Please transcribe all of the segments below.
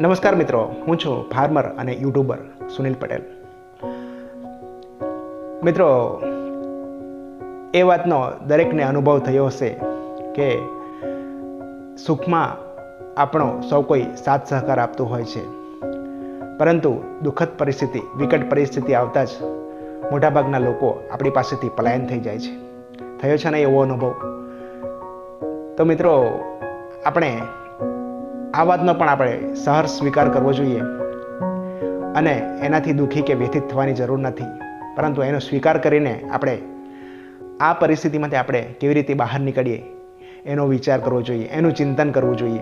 નમસ્કાર મિત્રો, હું છું ફાર્મર અને યુટ્યુબર સુનિલ પટેલ. મિત્રો, એ વાતનો દરેકને અનુભવ થયો હશે કે સુખમાં આપણો સૌ કોઈ સાથ સહકાર આપતું હોય છે. પરંતુ દુઃખદ પરિસ્થિતિ, વિકટ પરિસ્થિતિ આવતા જ મોટાભાગના લોકો આપણી પાસેથી પલાયન થઈ જાય છે. થયો છે ને એવો અનુભવ? તો મિત્રો, આપણે આ વાતનો પણ આપણે સહર સ્વીકાર કરવો જોઈએ. અને એનાથી દુઃખી કે વ્યથિત થવાની જરૂર નથી. પરંતુ એનો સ્વીકાર કરીને આપણે આ પરિસ્થિતિમાંથી આપણે કેવી રીતે બહાર નીકળીએ, એનો વિચાર કરવો જોઈએ, એનું ચિંતન કરવું જોઈએ.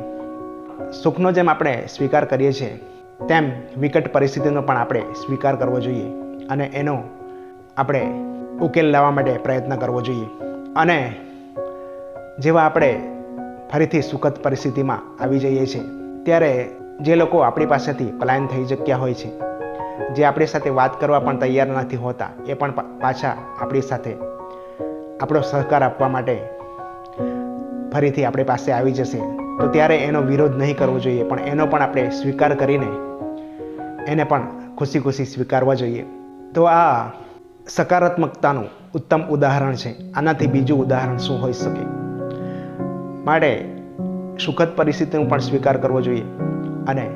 સુખનો જેમ આપણે સ્વીકાર કરીએ છીએ, તેમ વિકટ પરિસ્થિતિનો પણ આપણે સ્વીકાર કરવો જોઈએ. અને એનો આપણે ઉકેલ લાવવા માટે પ્રયત્ન કરવો જોઈએ. અને જેવા આપણે ફરીથી સુખદ પરિસ્થિતિમાં આવી જઈએ છીએ. ત્યારે જે લોકો આપણી પાસેથી પલાયન થઈ ચક્યા હોય છે, જે આપણી સાથે વાત કરવા પણ તૈયાર નથી હોતા, એ પણ પાછા આપણી સાથે આપણો સહકાર આપવા માટે ફરીથી આપણી પાસે આવી જશે. તો ત્યારે એનો વિરોધ નહીં કરવો જોઈએ, પણ એનો પણ આપણે સ્વીકાર કરીને એને પણ ખુશી ખુશી સ્વીકારવા જોઈએ. તો આ સકારાત્મકતાનું ઉત્તમ ઉદાહરણ છે. આનાથી બીજું ઉદાહરણ શું હોઈ શકે? માટે સુખદ પરિસ્થિતિનો પણ સ્વીકાર કરવો જોઈએ અને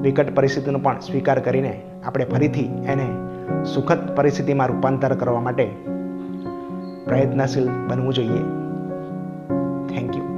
વિકટ પરિસ્થિતિનો પણ સ્વીકાર કરીને આપણે ફરીથી એને સુખદ પરિસ્થિતિમાં રૂપાંતર કરવા માટે પ્રયત્નશીલ બનવું જોઈએ. Thank you